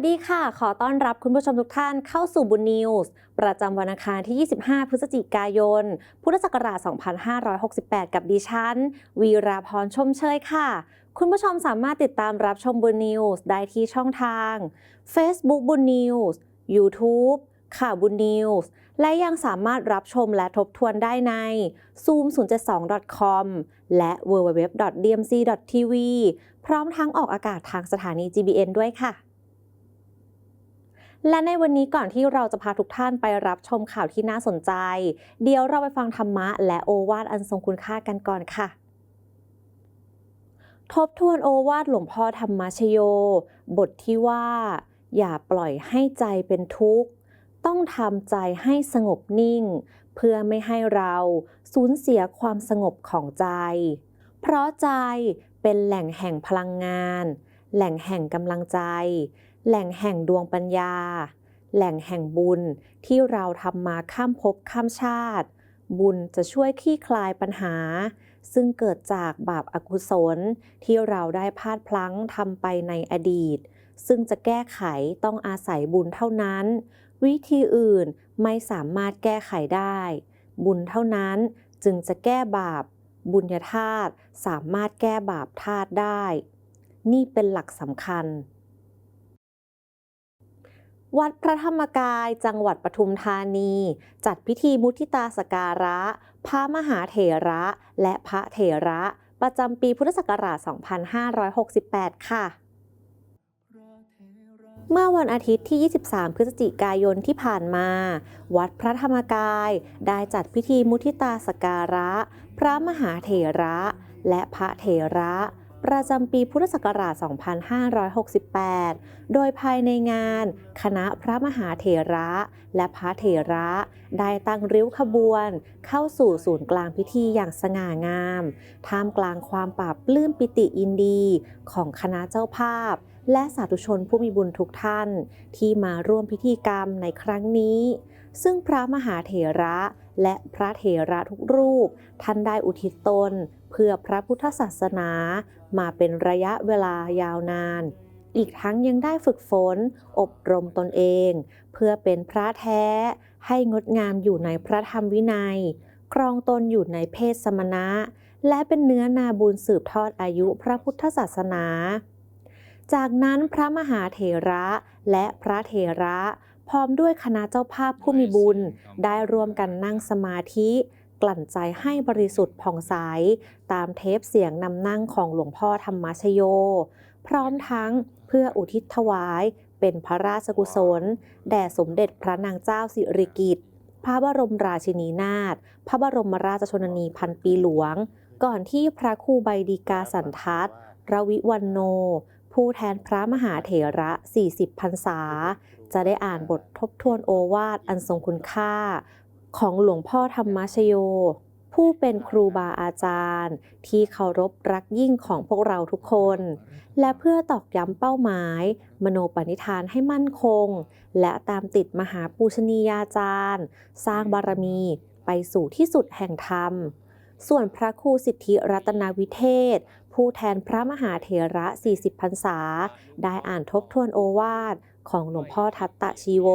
วัสดีค่ะ ขอต้อนรับคุณผู้ชมทุกท่านเข้าสู่บุญนิวส์ประจำวันอังคารที่ 25 พฤศจิกายน พุทธศักราช 2568 กับดิฉัน วีราพรชมเชยค่ะ คุณผู้ชมสามารถติดตามรับชมบุญนิวส์ได้ที่ช่องทาง Facebook บุญนิวส์ YouTube ข่าวบุญนิวส์และยังสามารถรับชมและทบทวนได้ใน zoom 072 com และ www.dmc.tv พร้อมทั้งออกอากาศทางสถานี GBN ด้วยค่ะ และในวันนี้ก่อนที่เราจะพาทุกท่านไปรับชมข่าวที่น่าสนใจ เดี๋ยวเราไปฟังธรรมะและโอวาทอันทรงคุณค่ากันก่อนค่ะ ทบทวนโอวาทหลวงพ่อธรรมชโย บทที่ว่า อย่าปล่อยให้ใจเป็นทุกข์ ต้องทำใจให้สงบนิ่ง เพื่อไม่ให้เราสูญเสียความสงบของใจ เพราะใจเป็นแหล่งแห่งพลังงาน แหล่งแห่งกำลังใจ แหล่งแห่งดวงปัญญา แหล่งแห่งบุญที่เราทำมาข้ามภพข้ามชาติ บุญจะช่วยคลี่คลายปัญหา ซึ่งเกิดจากบาปอากุศลที่เราได้พลาดพลั้งทำไปในอดีต ซึ่งจะแก้ไขต้องอาศัยบุญเท่านั้น วิธีอื่นไม่สามารถแก้ไขได้ บุญเท่านั้นจึงจะแก้บาป บุญญาธาตุสามารถแก้บาปธาตุได้ นี่เป็นหลักสำคัญ วัดพระธรรมกาย จังหวัดปทุมธานี จัดพิธีมุทิตาสการะ พระมหาเถระ และพระเถระ ประจำปีพุทธศักราช 2568 ค่ะ เมื่อวันอาทิตย์ที่ 23 พฤศจิกายนที่ผ่านมา วัดพระธรรมกาย ได้จัดพิธีมุทิตาสการะ พระมหาเถระ และพระเถระ ประจำปีพุทธศักราช 2568 โดยภายในงาน คณะพระมหาเถระและพระเถระ ได้ตั้งริ้วขบวน เข้าสู่ศูนย์กลางพิธีอย่างสง่างาม ท่ามกลางความปราบปลื้มปิติยินดีของคณะเจ้าภาพ และสาธุชนผู้มีบุญทุกท่าน ที่มาร่วมพิธีกรรมในครั้งนี้ ซึ่งพระมหาเถระและพระเถระทุกรูป ท่านได้อุทิศตน เพื่อพระพุทธศาสนา มาเป็นระยะเวลายาวนาน อีกทั้งยังได้ฝึกฝน อบรมตนเอง เพื่อเป็นพระแท้ ให้งดงามอยู่ในพระธรรมวินัย ครองตนอยู่ในเพศสมณะ และเป็นเนื้อนาบุญสืบทอดอายุพระพุทธศาสนา จากนั้นพระมหาเถระและพระเถระ พร้อมด้วยคณะเจ้าภาพผู้มีบุญ ได้รวมกันนั่งสมาธิ กลั่นใจให้บริสุทธิ์ผ่องใส ตามเทปเสียงนำนั่งของหลวงพ่อธรรมชโย พร้อมทั้งเพื่ออุทิศถวายเป็นพระราชกุศล แด่สมเด็จพระนางเจ้าสิริกิติ์พระบรมราชินีนาถพระบรมราชชนนีพันปีหลวง ก่อนที่พระครูใบดีกาสันทัตรวิวันโน ผู้แทนพระมหาเถระ 40พรรษา จะได้อ่านบททบทวนโอวาทอันทรงคุณค่า ของหลวงพ่อธรรมชโย ผู้เป็นครูบาอาจารย์ ที่เคารพรักยิ่งของพวกเราทุกคน และเพื่อตอกย้ำเป้าหมาย มโนปณิธานให้มั่นคง และตามติดมหาปูชนียาจารย์ สร้างบารมีไปสู่ที่สุดแห่งธรรม ส่วนพระครูสิทธิรัตนวิเทศ ผู้แทนพระมหาเถระ 40พรรษา ได้อ่านทบทวนโอวาทของหลวงพ่อทัตตะชีโว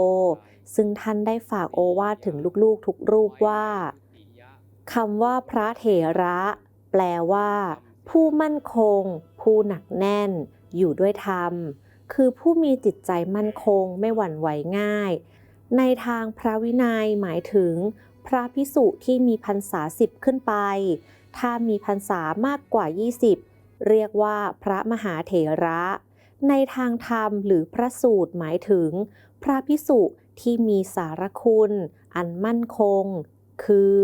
ซึ่งท่านได้ฝากโอวาทถึงลูกๆทุกรูปว่าคำว่าพระเถระ แปลว่า ผู้มั่นคง ผู้หนักแน่น อยู่ด้วยธรรม คือผู้มีจิตใจมั่นคงไม่หวั่นไหวง่าย ในทางพระวินัยหมายถึง พระพิสุที่มีพรรษาสิบขึ้นไป ถ้ามีพรรษามากกว่า 20 เรียกว่าพระมหาเถระ ในทางธรรมหรือพระสูตรหมายถึง พระพิสุ ที่มีสารคุณ อันมั่นคง คือ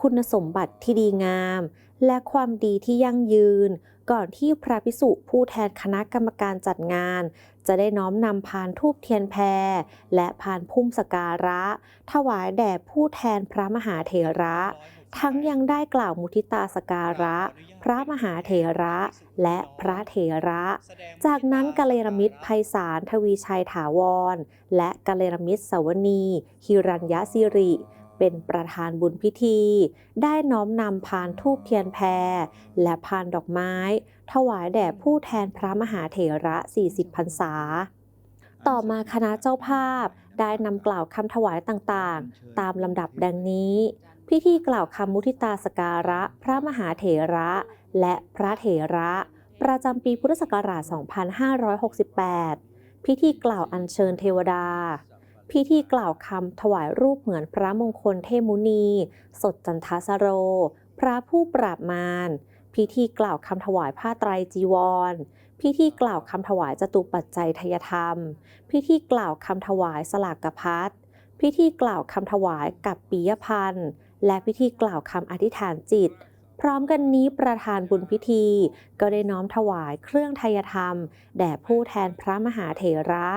คุณสมบัติที่ดีงาม และความดีที่ยั่งยืน ก่อนที่พระพิสุผู้แทนคณะกรรมการจัดงาน จะได้น้อมนำพานทูบเทียนแพร และพานพุ่มสการะ ถวายแด่ผู้แทนพระมหาเถระ ทั้งยังได้กล่าวมุทิตาสการะ พระมหาเถระและพระเถระ จากนั้นกัลยามิตรไพศาลทวีชัยถาวร และกัลยามิตรสวนีฮิรัญยสิริ เป็นประธานบุญพิธี ได้น้อมนำพานทูบเทียนแพร และพานดอกไม้ ถวายแด่ผู้แทนพระมหาเถระ 40พรรษาต่อมาคณะเจ้าภาพได้นำกล่าวคำถวายต่างๆ ตามลำดับดังนี้ พิธีกล่าวคำมุทิตาสการะ พระมหาเถระ และพระเถระ ประจำปีพุทธศักราช 2568 พิธีกล่าวอัญเชิญเทวดา พิธีกล่าวคำถวายรูปเหมือนพระมงคลเทมุนี สดจันทสโร พระผู้ปราบมาร พิธีกล่าวคำถวายผ้าไตรจีวร พิธีกล่าวคำถวายจตุปัจจัยทยธรรม พิธีกล่าวคำถวายสลากกพัดพิธีกล่าวคำถวายกับปียพันธ์ และพิธีกล่าวคำอธิษฐานจิต พร้อมกันนี้ประธานบุญพิธี ก็ได้น้อมถวายเครื่องไทยธรรม แด่ผู้แทนพระมหาเถระ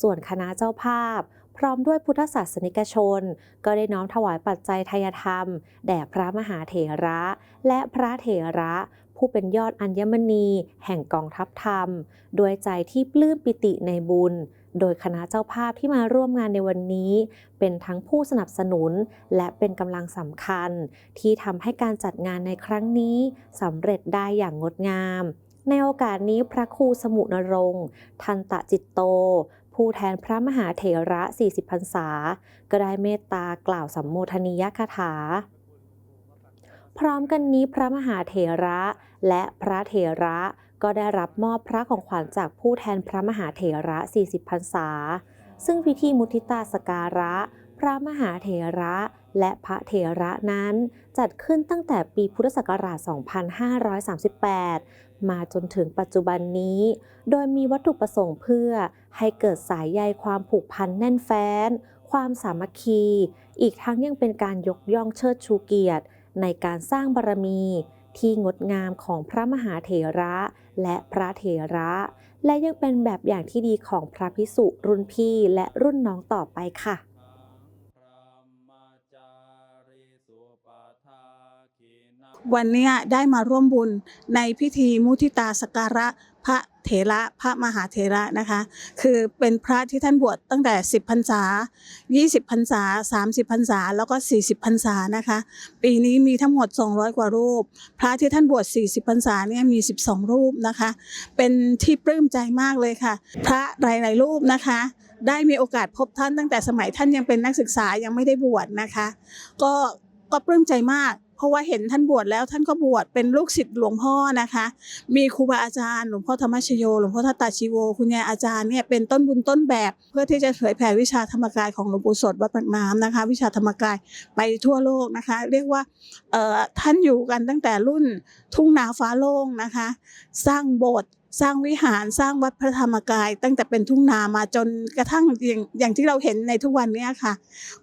ส่วนคณะเจ้าภาพ พร้อมด้วยพุทธศาสนิกชน ก็ได้น้อมถวายปัจจัยไทยธรรม แด่พระมหาเถระ และพระเถระ ผู้เป็นยอดอัญมณี แห่งกองทัพธรรมด้วยใจที่ปลื้มปิติในบุญ โดยคณะเจ้าภาพที่มาร่วมงานในวันนี้ เป็นทั้งผู้สนับสนุน และเป็นกำลังสำคัญ ที่ทำให้การจัดงานในครั้งนี้สำเร็จได้อย่างงดงาม ในโอกาสนี้พระครูสมุนรงค์ทันตะจิตโตผู้แทนพระมหาเถระ 40พรรษา ก็ได้เมตตากล่าวสัมโมทนียคาถา พร้อมกันนี้พระมหาเถระ และพระเถระก็ได้รับมอบพระของขวัญจากผู้แทนพระมหาเถระ 40พรรษา ซึ่งพิธีมุทิตาสการะ พระมหาเถระและพระเถระนั้น จัดขึ้นตั้งแต่ปีพุทธศักราช 2538 มาจนถึงปัจจุบันนี้ โดยมีวัตถุประสงค์เพื่อให้เกิดสายใยความผูกพันแน่นแฟ้น ความสามัคคี อีกทั้งยังเป็นการยกย่องเชิดชูเกียรติ ในการสร้างบารมีที่งดงามของพระมหาเถระและพระเถระ และยังเป็นแบบอย่างที่ดีของพระพิสุรุ่นพี่และรุ่นน้องต่อไปค่ะวันนี้ได้มาร่วมบุญในพิธีมุทิตาสการะพระ เถระพระมหาเถระนะคะ คือเป็นพระที่ท่านบวชตั้งแต่ 10พรรษา 20พรรษา 30พรรษา แล้วก็ 40พรรษานะคะ ปีนี้มีทั้งหมด 200 กว่ารูป พระที่ท่านบวช 40พรรษาเนี่ยมี 12 รูปนะคะ เป็นที่ปลื้มใจมากเลยค่ะ พระหลายๆรูปนะคะได้มีโอกาสพบท่านตั้งแต่สมัยท่านยังเป็นนักศึกษายังไม่ได้บวชนะคะ ก็ก็ปลื้มใจมาก เพราะว่าเห็นท่านบวชแล้วท่านก็บวชเป็นลูกศิษย์หลวงพ่อนะคะ มีครูบาอาจารย์หลวงพ่อธรรมชโยหลวงพ่อทัตตาชีโว คุณยายอาจารย์เนี่ยเป็นต้นบุญต้นแบบ เพื่อที่จะเผยแผ่วิชาธรรมกายของหลวงปู่สดวัดปากน้ำนะคะ วิชาธรรมกายไปทั่วโลกนะคะ เรียกว่าท่านอยู่กันตั้งแต่รุ่นทุ่งนาฟ้าโล่งนะคะ สร้างโบสถ์สร้างวิหารสร้างวัดพระธรรมกาย ตั้งแต่เป็นทุ่งนามาจนกระทั่งอย่างอย่างที่เราเห็นในทุกวันนี้ค่ะ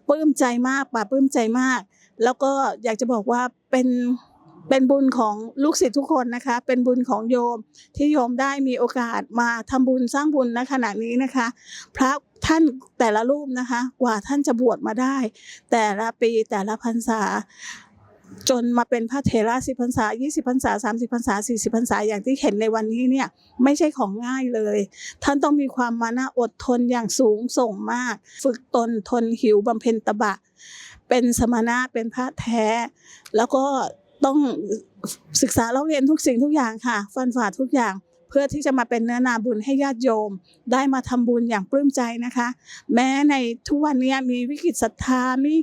ปลื้มใจมากป่าปลื้มใจมาก แล้วก็อยากจะบอกว่าเป็นเป็นบุญของลูกศิษย์ทุกคนนะคะ เป็นบุญของโยมที่โยมได้มีโอกาสมาทำบุญสร้างบุญณขณะนี้นะคะ พระท่านแต่ละรูปนะคะ กว่าท่านจะบวชมาได้ แต่ละปีแต่ละพรรษา จนมาเป็นพระเถระสิพรรษา 20พรรษา 30พรรษา 40พรรษาอย่างที่เห็นในวันนี้เนี่ยไม่ใช่ของง่ายเลย ท่านต้องมีความมานะอดทนอย่างสูงส่งมาก ฝึกตนทนหิวบำเพ็ญตบะ เป็นสมณะเป็นพระแท้ แล้วก็ต้องศึกษาเล่าเรียนทุกสิ่งทุกอย่างค่ะฟันฝ่าทุกอย่าง เพื่อที่จะมาเป็นเนื้อนาบุญให้ญาติโยม ได้มาทำบุญอย่างปลื้มใจนะคะ แม้ในทุกวันนี้มีวิกฤตศรัทธามี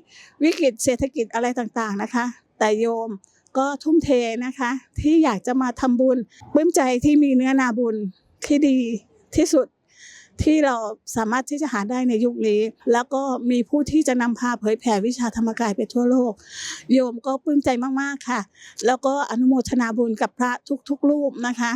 วิกฤตเศรษฐกิจอะไรต่างๆนะคะ แต่โยมก็ทุ่มเทนะคะ ที่อยากจะมาทำบุญปลื้มใจที่มีเนื้อนาบุญที่ดีที่สุด ที่เราสามารถที่จะหาได้ในยุคนี้ แล้วก็มีผู้ที่จะนำพาเผยแผ่วิชาธรรมกายไปทั่วโลก โยมก็ปลื้มใจมากๆค่ะ แล้วก็อนุโมทนาบุญกับพระทุกๆรูปนะคะ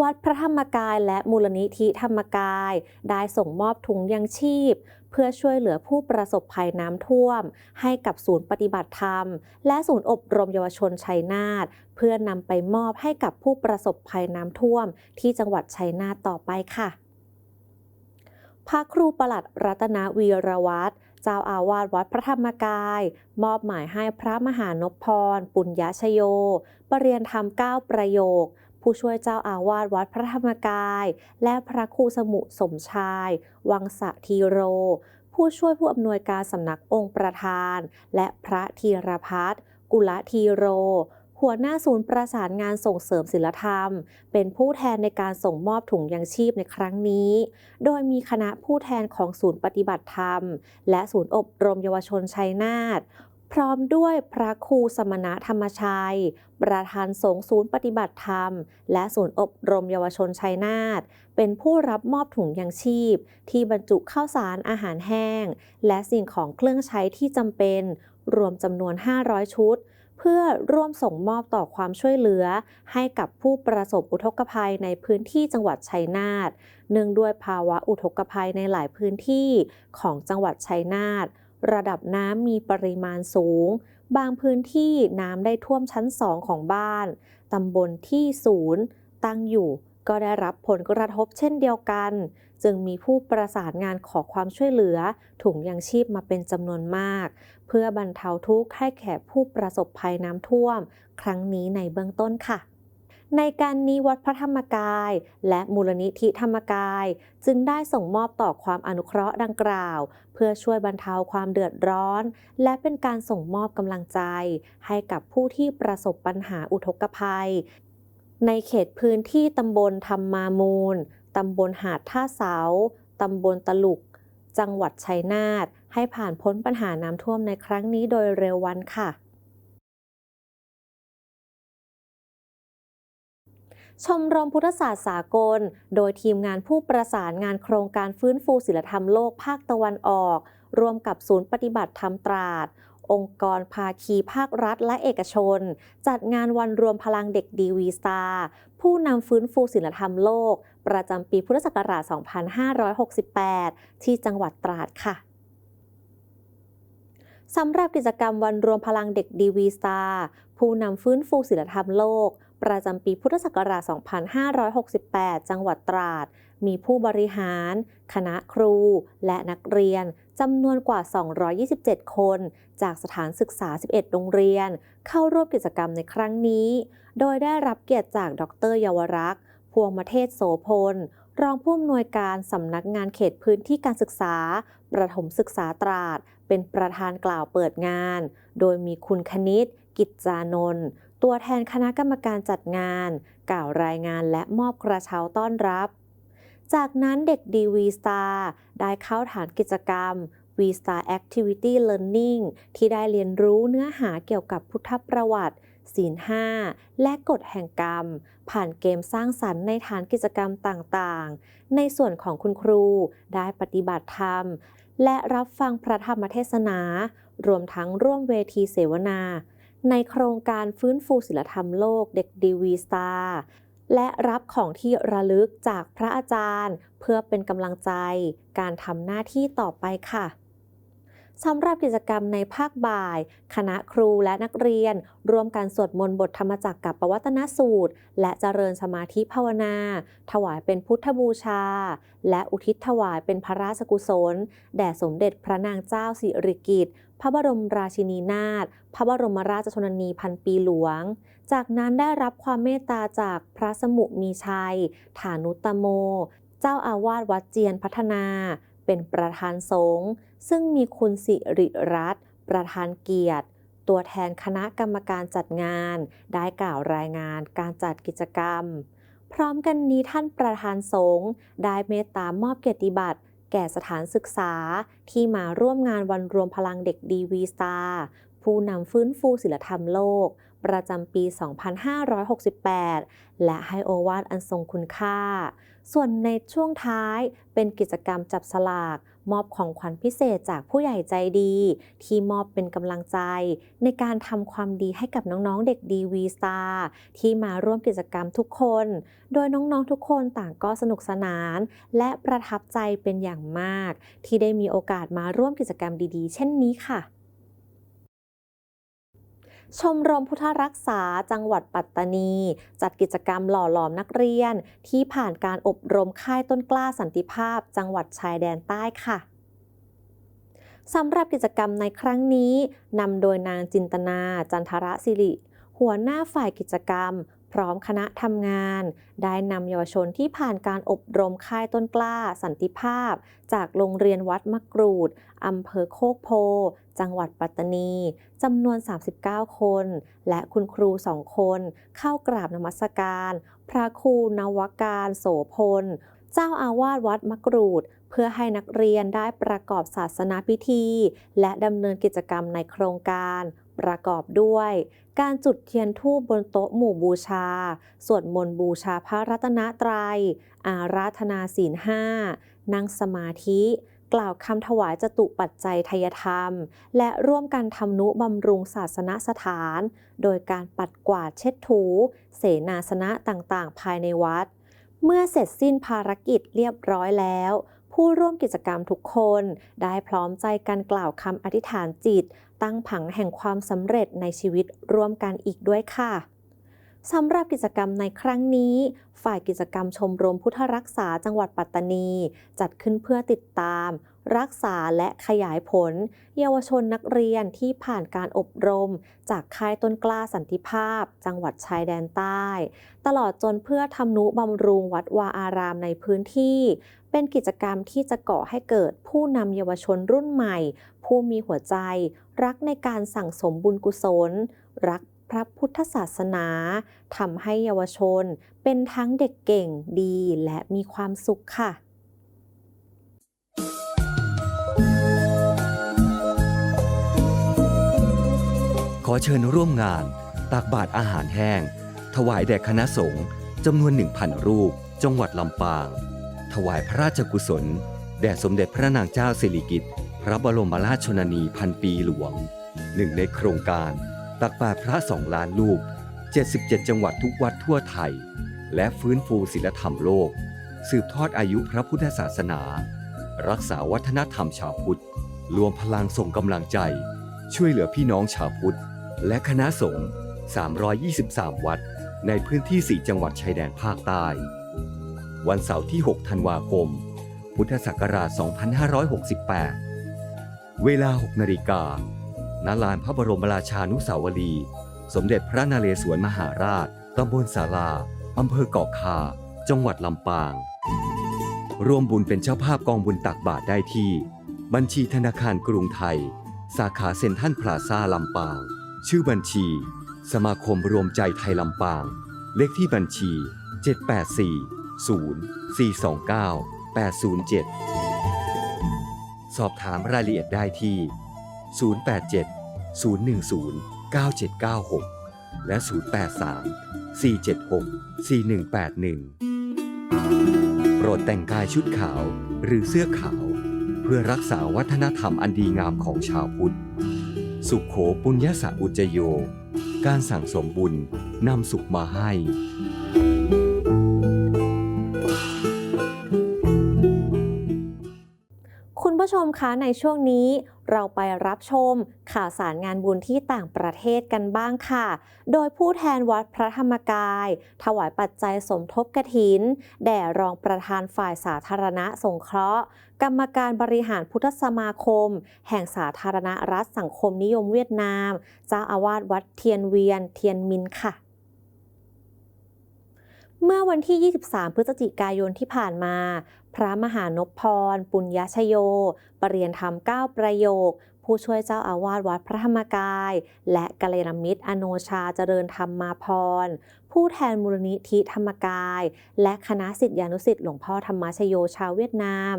วัดพระธรรมกายและมูลนิธิธรรมกาย ได้ส่งมอบถุงยังชีพ เพื่อช่วยเหลือผู้ประสบภัยน้ำท่วม ให้กับศูนย์ปฏิบัติธรรม และศูนย์อบรมเยาวชนชัยนาทเพื่อนำไปมอบให้กับผู้ประสบภัยน้ำท่วม ที่จังหวัดชัยนาทต่อไปค่ะพระครูประหลัดรัตนวีรวัตรเจ้าอาวาสวัดพระธรรมกาย มอบหมายให้พระมหานพพร ปุญญชโย ปรริยนธรรม 9 ประโยค ผู้ช่วยเจ้าอาวาสวัดพระธรรมกาย และพระครูสมุสมชาย วังสะทีโร ผู้ช่วยผู้อำนวยการสำนักองค์ประธาน และพระธีรพัฒน์กุลทีโร หัวหน้าศูนย์ประสานงานส่งเสริมศิลธรรม เป็นผู้แทนในการส่งมอบถุงยังชีพในครั้งนี้ โดยมีคณะผู้แทนของศูนย์ปฏิบัติธรรม และศูนย์อบรมเยาวชนชัยนาท พร้อมด้วยพระครูสมณะธรรมชัย ประธานสงฆ์ศูนย์ปฏิบัติธรรม และศูนย์อบรมเยาวชนชัยนาทเป็นผู้รับมอบถุงยังชีพ ที่บรรจุข้าวสารอาหารแห้ง และสิ่งของเครื่องใช้ที่จำเป็น รวมจำนวน 500 ชุด เพื่อร่วมส่งมอบต่อความช่วยเหลือ ให้กับผู้ประสบอุทกภัยในพื้นที่จังหวัดชัยนาทเนื่องด้วยภาวะอุทกภัยในหลายพื้นที่ของจังหวัดชัยนาท ระดับน้ำมีปริมาณสูง บางพื้นที่น้ำได้ท่วมชั้นสองของบ้าน ตำบลที่ศูนย์ตั้งอยู่ ก็ได้รับผลกระทบเช่นเดียวกัน จึงมีผู้ประสานงานขอความช่วยเหลือ ถุงยังชีพมาเป็นจำนวนมาก เพื่อบรรเทาทุกข์ให้แก่ผู้ประสบภัยน้ำท่วม ครั้งนี้ในเบื้องต้นค่ะ ในการนี้วัดพระธรรมกาย และมูลนิธิธรรมกาย จึงได้ส่งมอบต่อความอนุเคราะห์ดังกล่าว เพื่อช่วยบรรเทาความเดือดร้อน และเป็นการส่งมอบกำลังใจ ให้กับผู้ที่ประสบปัญหาอุทกภัย ในเขตพื้นที่ตำบลธรรมามูลตำบลหาดท่าเสาตำบลตลุก จังหวัดชัยนาทให้ผ่านพ้นปัญหาน้ำท่วมในครั้งนี้โดยเร็ววันค่ะ ชมรมพุทธศาสตร์สากล โดยทีมงานผู้ประสานงานโครงการฟื้นฟูศิลธรรมโลกภาคตะวันออก รวมกับศูนย์ปฏิบัติธรรมตราด องค์กรภาคีภาครัฐและเอกชน จัดงานวันรวมพลังเด็กดีวีสตาร์ผู้นำฟื้นฟูศิลธรรมโลก ประจำปีพุทธศักราช 2568 ที่จังหวัดตราดค่ะสำหรับกิจกรรมวันรวมพลังเด็กดีวีสตาร์ผู้นำฟื้นฟูศิลธรรมโลก ประจำปีพุทธศักราช 2568 จังหวัดตราด มีผู้บริหาร คณะครู และนักเรียนจำนวนกว่า 227 คน จากสถานศึกษา 11 โรงเรียน เข้าร่วมกิจกรรมในครั้งนี้ โดยได้รับเกียรติจากดรเยาวรักษ์ พวงมเทศโสพล รองผู้อำนวยการสำนักงานเขตพื้นที่การศึกษา ประถมศึกษาตราด เป็นประธานกล่าวเปิดงาน โดยมีคุณคณิต กิจจานนท์ ตัวแทนคณะกรรมการจัดงาน กล่าวรายงานและมอบกระเช้าต้อนรับ จากนั้นเด็กดีวีสตาร์ได้เข้าฐานกิจกรรม V Star Activity Learning ที่ได้เรียนรู้เนื้อหาเกี่ยวกับพุทธประวัติ ศีลห้าและกฎแห่งกรรม ผ่านเกมสร้างสรรค์ในฐานกิจกรรมต่างๆ ในส่วนของคุณครูได้ปฏิบัติธรรม และรับฟังพระธรรมเทศนา รวมทั้งร่วมเวทีเสวนา ในโครงการฟื้นฟูศิลธรรมโลกเด็กดีวีสตาร์และรับของที่ระลึกจากพระอาจารย์ เพื่อเป็นกำลังใจ การทำหน้าที่ต่อไปค่ะ สำหรับกิจกรรมในภาคบ่าย คณะครูและนักเรียน ร่วมกันสวดมนต์บทธรรมจักรกับปวัตนสูตร และเจริญสมาธิภาวนา ถวายเป็นพุทธบูชา และอุทิศถวายเป็นพระราชกุศล แด่สมเด็จพระนางเจ้าสิริกิติ์พระบรมราชินีนาถพระบรมราชชนนีพันปีหลวง จากนั้นได้รับความเมตตาจากพระสมุมีชัย ฐานุตโม เจ้าอาวาสวัดเจียนพัฒนา เป็นประธานสงฆ์ซึ่งมีคุณสิริรัตน์ประธานเกียรติ ตัวแทนคณะกรรมการจัดงาน ได้กล่าวรายงานการจัดกิจกรรม พร้อมกันนี้ท่านประธานสงฆ์ได้เมตตามอบเกียรติบัตรแก่สถานศึกษาที่มาร่วมงานวันรวมพลังเด็กดีวีสตาร์ผู้นำฟื้นฟูศิลธรรมโลก ประจำปี 2568 และให้โอวาทอันทรงคุณค่า ส่วนในช่วงท้ายเป็นกิจกรรมจับสลาก มอบของขวัญพิเศษจากผู้ใหญ่ใจดี ที่มอบเป็นกำลังใจ ในการทำความดีให้กับน้องๆเด็กดีวีสตาร์ที่มาร่วมกิจกรรมทุกคน โดยน้องๆทุกคนต่างก็สนุกสนาน และประทับใจเป็นอย่างมาก ที่ได้มีโอกาสมาร่วมกิจกรรมดีๆ เช่นนี้ค่ะ ชมรมพุทธรักษาจังหวัดปัตตานี จัดกิจกรรมหล่อหลอมนักเรียน ที่ผ่านการอบรมค่ายต้นกล้าสันติภาพ จังหวัดชายแดนใต้ค่ะสำหรับกิจกรรมในครั้งนี้นำโดยนางจินตนา จันทระสิริ หัวหน้าฝ่ายกิจกรรม พร้อมคณะทำงาน ได้นำเยาวชนที่ผ่านการอบรมค่ายต้นกล้า สันติภาพ จากโรงเรียนวัดมะกรูด อำเภอโคกโพ จังหวัดปัตตานีจำนวน 39 คน และคุณครูสองคน เข้ากราบนมัสการ พระครูนวการโสพล เจ้าอาวาสวัดมะกรูด เพื่อให้นักเรียนได้ประกอบศาสนาพิธี และดำเนินกิจกรรมในโครงการ ประกอบด้วย การจุดเทียนธูปบนโต๊ะหมู่บูชา สวดมนต์บูชาพระรัตนตรัย อาราธนาศีลห้านั่งสมาธิ กล่าวคำถวายจตุปัจจัยทยธรรม และร่วมกันทำนุบำรุงศาสนสถาน โดยการปัดกวาดเช็ดถู เสนาสนะต่างๆ ภายในวัด เมื่อเสร็จสิ้นภารกิจเรียบร้อยแล้ว ผู้ร่วมกิจกรรมทุกคน ได้พร้อมใจกันกล่าวคำอธิษฐานจิต ตั้งผังแห่งความสำเร็จในชีวิตร่วมกันอีกด้วยค่ะ สำหรับกิจกรรมในครั้งนี้ ฝ่ายกิจกรรมชมรมพุทธรักษาจังหวัดปัตตานี จัดขึ้นเพื่อติดตาม รักษาและขยายผล เยาวชนนักเรียนที่ผ่านการอบรม จากค่ายต้นกล้าสันติภาพ จังหวัดชายแดนใต้ ตลอดจนเพื่อทำนุบำรุงวัดวาอารามในพื้นที่ เป็นกิจกรรมที่จะก่อให้เกิดผู้นำเยาวชนรุ่นใหม่ ผู้มีหัวใจ รักในการสั่งสมบุญกุศล รัก พระพุทธศาสนาทำให้เยาวชน เป็นทั้งเด็กเก่งดีและมีความสุขค่ะขอเชิญร่วมงาน ตักบาตรอาหารแห้ง ถวายแด่คณะสงฆ์จำนวน 1,000 รูป จังหวัดลำปาง ถวายพระราชกุศล แด่สมเด็จพระนางเจ้าสิริกิติ์พระบรมราชชนนีพันปีหลวง หนึ่งในโครงการ ตักบาตรพระสองล้านลูก77 จังหวัดทุกวัดทั่วไทย และฟื้นฟูศิลธรรมโลก สืบทอดอายุพระพุทธศาสนา รักษาวัฒนธรรมชาวพุทธ รวมพลังส่งกำลังใจ ช่วยเหลือพี่น้องชาวพุทธ และคณะสงฆ์ 323 วัด ในพื้นที่ 4 จังหวัดชายแดนภาคใต้ วันเสาร์ที่ 6 ธันวาคม พุทธศักราช 2568 เวลา 6 นาฬิกา ณลานพระบรมราชานุสาวรีย์สมเด็จพระนเรศวรมหาราช ตำบลศาลาอำเภอเกาะคา จังหวัดลำปาง ร่วมบุญเป็นเจ้าภาพกองบุญตักบาตรได้ที่ บัญชีธนาคารกรุงไทย สาขาเซ็นทรัลพลาซ่าลำปาง ชื่อบัญชี สมาคมรวมใจไทยลำปาง เลขที่บัญชี 784 0 429 807 สอบถามรายละเอียดได้ที่ 087 010 9796 และ 083 476 4181 โปรดแต่งกายชุดขาวหรือเสื้อขาว เพื่อรักษาวัฒนธรรมอันดีงามของชาวพุทธ สุขโขปุญญาสะอุจโย การสั่งสมบุญนำสุขมาให้ คะในช่วงนี้เราไปรับชมข่าวสารงานบุญที่ต่างประเทศกันบ้างค่ะ โดยผู้แทนวัดพระธรรมกาย ถวายปัจจัยสมทบกฐิน แด่รองประธานฝ่ายสาธารณะสงเคราะห์ กรรมการบริหารพุทธสมาคม แห่งสาธารณรัฐสังคมนิยมเวียดนาม เจ้าอาวาสวัดเทียนเวียนเทียนมินค่ะ เมื่อวันที่ 23 พฤศจิกายนที่ผ่านมา พระมหานพพร ปุญญชโย ปรริยนธรรม 9 ประโยค ผู้ช่วยเจ้าอาวาสวัดพระธรรมกาย และกัลยาณมิตร อโนชาเจริญธรรมมาพร ผู้แทนมูลนิธิธรรมกาย และคณะสิทธิานุสิทธิ์หลวงพ่อธรรมชโยชาวเวียดนาม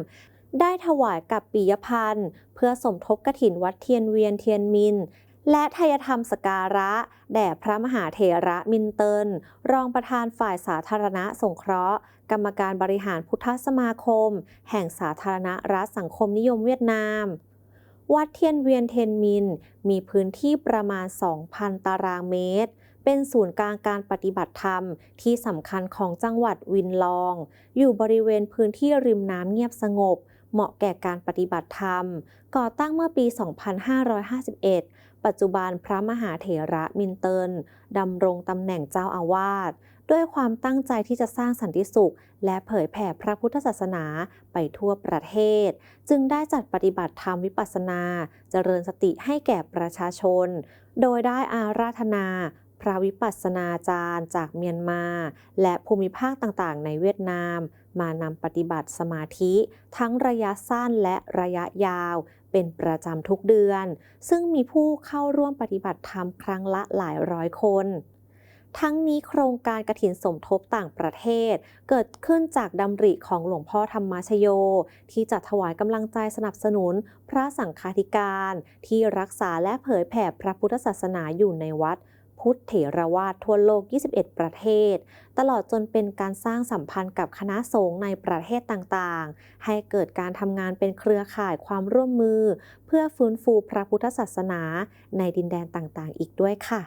ได้ถวายกับปิยพันธ์ เพื่อสมทบกฐินวัดเทียนเวียนเทียนมิน และทายธรรมสการะ แด่พระมหาเถระมินเตินรองประธานฝ่ายสาธารณะสงเคราะห์ กรรมการบริหารพุทธสมาคม แห่งสาธารณรัฐสังคมนิยมเวียดนาม วัดเทียนเวียนเทนมิน มีพื้นที่ประมาณ 2,000 ตารางเมตร เป็นศูนย์กลางการปฏิบัติธรรมที่สำคัญของจังหวัดวินลอง อยู่บริเวณพื้นที่ริมน้ำเงียบสงบ เหมาะแก่การปฏิบัติธรรม ก่อตั้งเมื่อปี 2551 ปัจจุบันพระมหาเถระมินเตินดำรงตำแหน่งเจ้าอาวาสด้วยความตั้งใจที่จะสร้างสันติสุข และเผยแผ่พระพุทธศาสนาไปทั่วประเทศ จึงได้จัดปฏิบัติธรรมวิปัสสนา เจริญสติให้แก่ประชาชน โดยได้อาราธนาพพระวิปัสสนาจารย์จากเมียนมา และภูมิภาคต่างๆ ในเวียดนาม มานำปฏิบัติสมาธิทั้งระยะสั้นและระยะยาว เป็นประจำทุกเดือน ซึ่งมีผู้เข้าร่วมปฏิบัติธรรมครั้งละหลายร้อยคน ทั้งนี้โครงการกระถินสมทบต่างประเทศ เกิดขึ้นจากดำริของหลวงพ่อธรรมชโย ที่จะถวายกำลังใจสนับสนุนพระสังฆาธิการ ที่รักษาและเผยแผ่พระพุทธศาสนาอยู่ในวัด พุทธเถรวาททั่วโลก 21 ประเทศ ตลอดจนเป็นการสร้างสัมพันธ์กับคณะสงฆ์ในประเทศต่างๆ ให้เกิดการทำงานเป็นเครือข่ายความร่วมมือ เพื่อฟื้นฟูพระพุทธศาสนาในดินแดนต่างๆ อีกด้วยค่ะ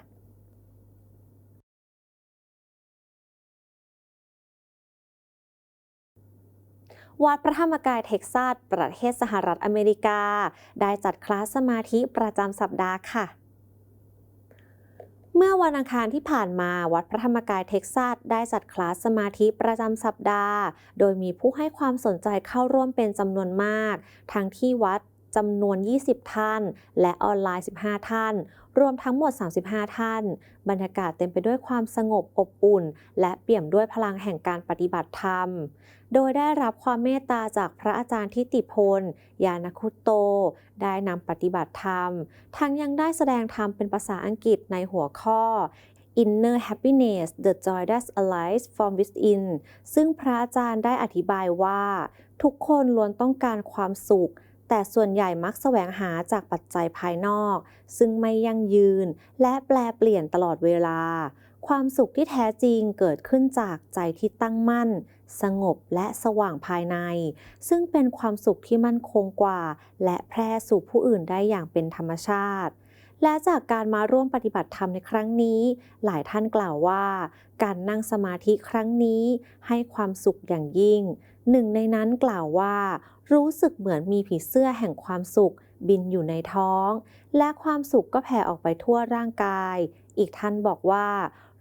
วัดพระธรรมกายเท็กซัสประเทศสหรัฐอเมริกา ได้จัดคลาสสมาธิประจำสัปดาห์ค่ะ เมื่อวันอังคารที่ผ่านมาวัดพระธรรมกายเท็กซัสได้จัดคลาสสมาธิประจำสัปดาห์ โดยมีผู้ให้ความสนใจเข้าร่วมเป็นจำนวนมาก ทั้งที่วัด จำนวน 20 ท่าน และออนไลน์ 15 ท่าน รวมทั้งหมด 35 ท่าน บรรยากาศเต็มไปด้วยความสงบอบอุ่น และเปี่ยมด้วยพลังแห่งการปฏิบัติธรรม โดยได้รับความเมตตาจากพระอาจารย์ทิติพล ยานคุตโต ได้นำปฏิบัติธรรม ทั้งยังได้แสดงธรรมเป็นภาษาอังกฤษในหัวข้อ Inner Happiness The Joy That Arise from Within ซึ่งพระอาจารย์ได้อธิบายว่า ทุกคนล้วนต้องการความสุข แต่ส่วนใหญ่มักแสวงหาจากปัจจัยภายนอก ซึ่งไม่ยั่งยืน และแปลเปลี่ยนตลอดเวลา ความสุขที่แท้จริงเกิดขึ้นจากใจที่ตั้งมั่น สงบและสว่างภายใน ซึ่งเป็นความสุขที่มั่นคงกว่า และแพร่สู่ผู้อื่นได้อย่างเป็นธรรมชาติและจากการมาร่วมปฏิบัติธรรมในครั้งนี้ หลายท่านกล่าวว่า การนั่งสมาธิครั้งนี้ให้ความสุขอย่างยิ่ง หนึ่งในนั้นกล่าวว่า รู้สึกเหมือนมีผีเสื้อแห่งความสุข บินอยู่ในท้อง และความสุขก็แผ่ออกไปทั่วร่างกาย อีกท่านบอกว่า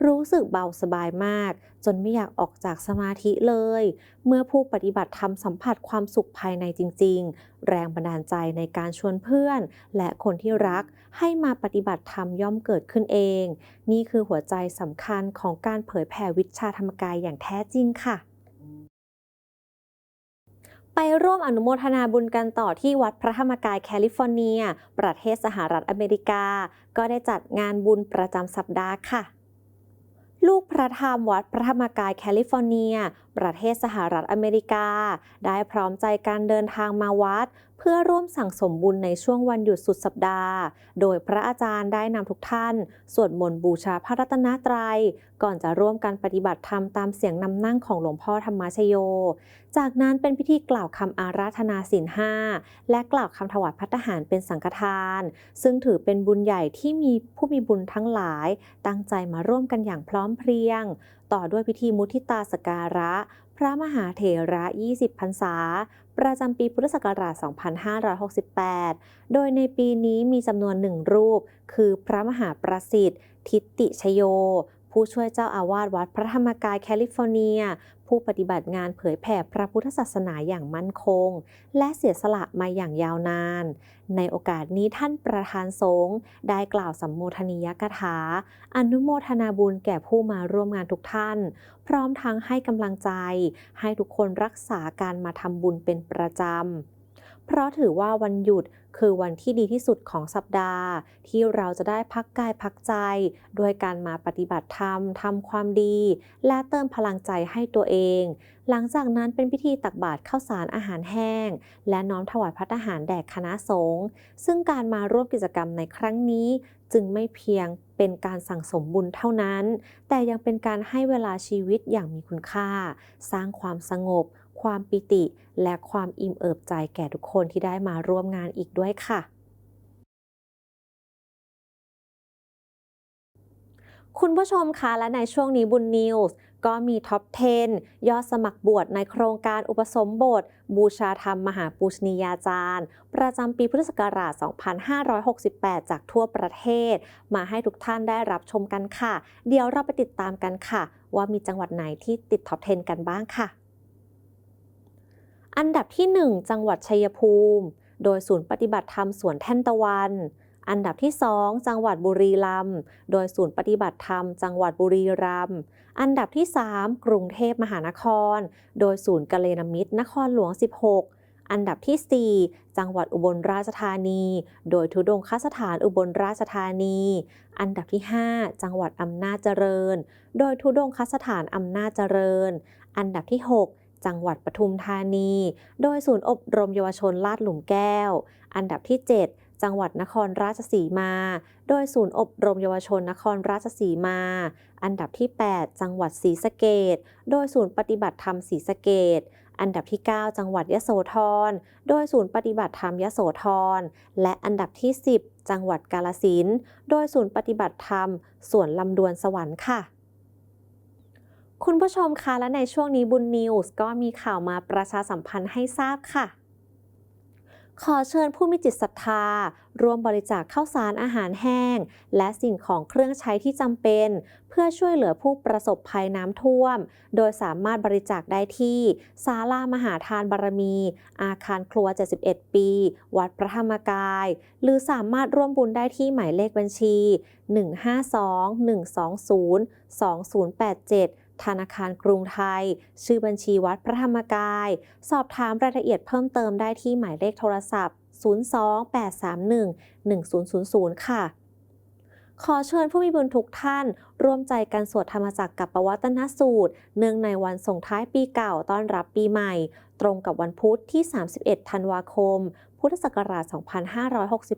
รู้สึกเบาสบายมาก จนไม่อยากออกจากสมาธิเลย เมื่อผู้ปฏิบัติธรรมสัมผัสความสุขภายในจริง ๆ แรงบันดาลใจในการชวนเพื่อน และคนที่รักให้มาปฏิบัติธรรมย่อมเกิดขึ้นเอง นี่คือหัวใจสำคัญของการเผยแผ่วิชาธรรมกายอย่างแท้จริงค่ะ ไปร่วมอนุโมทนาบุญกันต่อที่วัดพระธรรมกายแคลิฟอร์เนีย ประเทศสหรัฐอเมริกา ก็ได้จัดงานบุญประจำสัปดาห์ค่ะ ลูกพระธรรมวัดพระธรรมกายแคลิฟอร์เนีย ประเทศสหรัฐอเมริกา ได้พร้อมใจการเดินทางมาวัด เพื่อร่วมสั่งสมบุญในช่วงวันหยุดสุดสัปดาห์ โดยพระอาจารย์ได้นำทุกท่าน สวดมนต์บูชาพระรัตนตรัย ก่อนจะร่วมกันปฏิบัติธรรมตามเสียงนำนั่งของหลวงพ่อธรรมชโย จากนั้นเป็นพิธีกล่าวคำอาราธนาศีลห้าและกล่าวคำถวายพัตหารเป็นสังฆทาน ซึ่งถือเป็นบุญใหญ่ที่มีผู้มีบุญทั้งหลาย ตั้งใจมาร่วมกันอย่างพร้อมเพรียงต่อด้วยพิธีมุทิตาสการะ พระมหาเถระ 20 พรรษา ประจำปีพุทธศักราช 2568 โดยในปีนี้มีจำนวนหนึ่งรูป คือพระมหาประสิทธิ์ ทิติชโย ผู้ช่วยเจ้าอาวาสวัดพระธรรมกายแคลิฟอร์เนีย ผู้ปฏิบัติงานเผยแผ่พระพุทธศาสนาอย่างมั่นคง และเสียสละมาอย่างยาวนาน ในโอกาสนี้ท่านประธานสงฆ์ได้กล่าวสัมโมทนียกถา อนุโมทนาบุญแก่ผู้มาร่วมงานทุกท่าน พร้อมทั้งให้กำลังใจ ให้ทุกคนรักษาการมาทำบุญเป็นประจำ เพราะถือว่าวันหยุดคือวันที่ดีที่สุดของสัปดาห์ ที่เราจะได้พักกายพักใจ โดยการมาปฏิบัติธรรมทำความดี และเติมพลังใจให้ตัวเอง หลังจากนั้นเป็นพิธีตักบาตรข้าวสารอาหารแห้ง และน้อมถวายพัตอาหารแด่คณะสงฆ์ซึ่งการมาร่วมกิจกรรมในครั้งนี้จึงไม่เพียงเป็นการสั่งสมบุญเท่านั้น แต่ยังเป็นการให้เวลาชีวิตอย่างมีคุณค่า สร้างความสงบ ความปิติ และความอิ่มเอิบใจแก่ทุกคนที่ได้มาร่วมงานอีกด้วยค่ะ คุณผู้ชมคะและในช่วงนี้บุญนิวส์ ก็มีท็อป 10 ยอดสมัครบวชในโครงการอุปสมบท บูชาธรรมมหาปูชนียาจารย์ ประจำปีพุทธศักราช 2568 จากทั่วประเทศ มาให้ทุกท่านได้รับชมกันค่ะ เดี๋ยวเราไปติดตามกันค่ะ ว่ามีจังหวัดไหนที่ติดท็อป 10 กันบ้างค่ะ อันดับที่ 1 จังหวัดชัยภูมิ โดยศูนย์ปฏิบัติธรรมสวนแท่นตะวันอันดับที่ 2 จังหวัดบุรีรัมย์ โดยศูนย์ปฏิบัติธรรม จังหวัดบุรีรัมย์ อันดับที่ 3 กรุงเทพมหานคร โดยศูนย์กัลยาณมิตรนครหลวง 16อันดับที่ 4 จังหวัดอุบลราชธานี โดยทุดงคสถานอุบลราชธานี อันดับที่ 5 จังหวัดอำนาจเจริญ โดยทุดงคสถานอำนาจเจริญ อันดับที่ 6 จังหวัดปทุมธานี โดยศูนย์อบรมเยาวชนลาดหลุมแก้ว อันดับที่ 7 จังหวัดนครราชสีมา โดยศูนย์อบรมเยาวชนนครราชสีมา อันดับที่ 8 จังหวัดศรีสะเกดโดยศูนย์ปฏิบัติธรรมศรีสะเกดอันดับที่ 9 จังหวัดยโสธร โดยศูนย์ปฏิบัติธรรมยโสธร และอันดับที่ 10 จังหวัดกาลสินโดยศูนย์ปฏิบัติธรรมสวนลำดวนสวรรค์ค่ะคุณผู้ชมคะและในช่วงนี้บุญนิวส์ก็มีข่าวมาประชาสัมพันธ์ให้ทราบค่ะ ขอเชิญผู้มีจิตศรัทธาร่วมบริจาคข้าวสารอาหารแห้ง และสิ่งของเครื่องใช้ที่จำเป็น เพื่อช่วยเหลือผู้ประสบภัยน้ำท่วม โดยสามารถบริจาคได้ที่ศาลามหาทานบารมี อาคารครัว 71 ปี วัดพระธรรมกาย หรือสามารถร่วมบุญได้ที่หมายเลขบัญชี 152-120-2087 ธนาคารกรุงไทย ชื่อบัญชีวัดพระธรรมกาย สอบถามรายละเอียดเพิ่มเติมได้ที่หมายเลขโทรศัพท์ 028311000 ค่ะ ขอเชิญผู้มีบุญทุกท่าน ร่วมใจกันสวดธรรมจักรกับปวัตนสูตร เนื่องในวันส่งท้ายปีเก่าต้อนรับปีใหม่ ตรงกับวันพุธที่ 31 ธันวาคม พุทธศักราช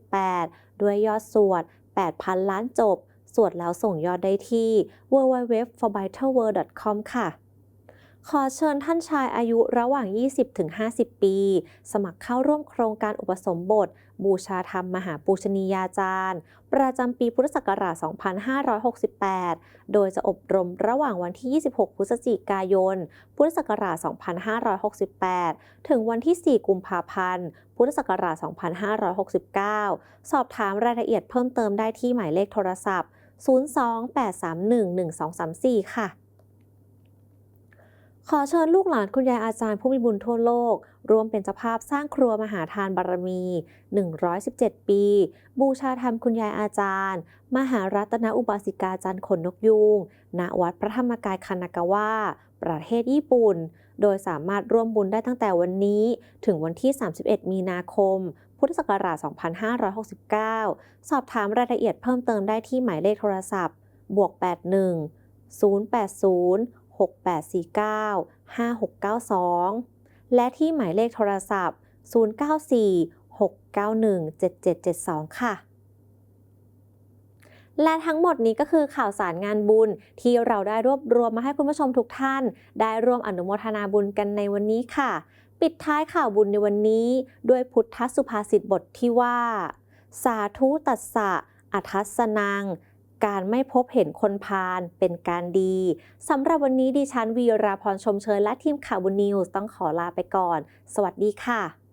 2568 ด้วยยอดสวด 8,000 ล้านจบ สวดแล้วส่งยอดได้ที่ www.forvitalworld.com ค่ะ ขอเชิญท่านชายอายุระหว่าง 20-50 ปี สมัครเข้าร่วมโครงการอุปสมบท บูชาธรรมมหาปูชนียาจารย์ ประจำปีพุทธศักราช 2568 โดยจะอบรมระหว่างวันที่ 26 พฤศจิกายน พุทธศักราช 2568 ถึงวันที่ 4 กุมภาพันธ์พุทธศักราช 2569 สอบถามรายละเอียดเพิ่มเติมได้ที่หมายเลขโทรศัพท์ 028311234 ค่ะ ขอเชิญลูกหลานคุณยายอาจารย์ผู้มีบุญทั่วโลกรวมเป็นเจ้าภาพสร้างครัวมหาทานบารมี 117 ปี บูชาธรรมคุณยายอาจารย์ มหารัตนอุบาสิกาจันทร์ขนนกยูงณวัดพระธรรมกายคานากาวะประเทศญี่ปุ่น โดยสามารถร่วมบุญได้ตั้งแต่วันนี้ ถึงวันที่ 31 มีนาคม พุทธศักราช 2569 สอบถามรายละเอียดเพิ่มเติมได้ที่หมายเลขโทรศัพท์ บวก 81 080 6849 5692 และที่หมายเลขโทรศัพท์ 094 691 7772 ค่ะและทั้งหมดนี้ก็คือข่าวสารงานบุญที่เราได้รวบรวมมาให้คุณผู้ชมทุกท่าน ได้ร่วมอนุโมทนาบุญกันในวันนี้ค่ะ ปิดท้ายข่าวบุญในวันนี้ด้วยพุทธสุภาษิตบทที่ว่า สาธุตัสสะอัทัสนัง การไม่พบเห็นคนพาลเป็นการดีสำหรับวันนี้ดิฉันวีราพรชมเชยและทีมข่าวบุญนิวส์ต้องขอลาไปก่อน สวัสดีค่ะ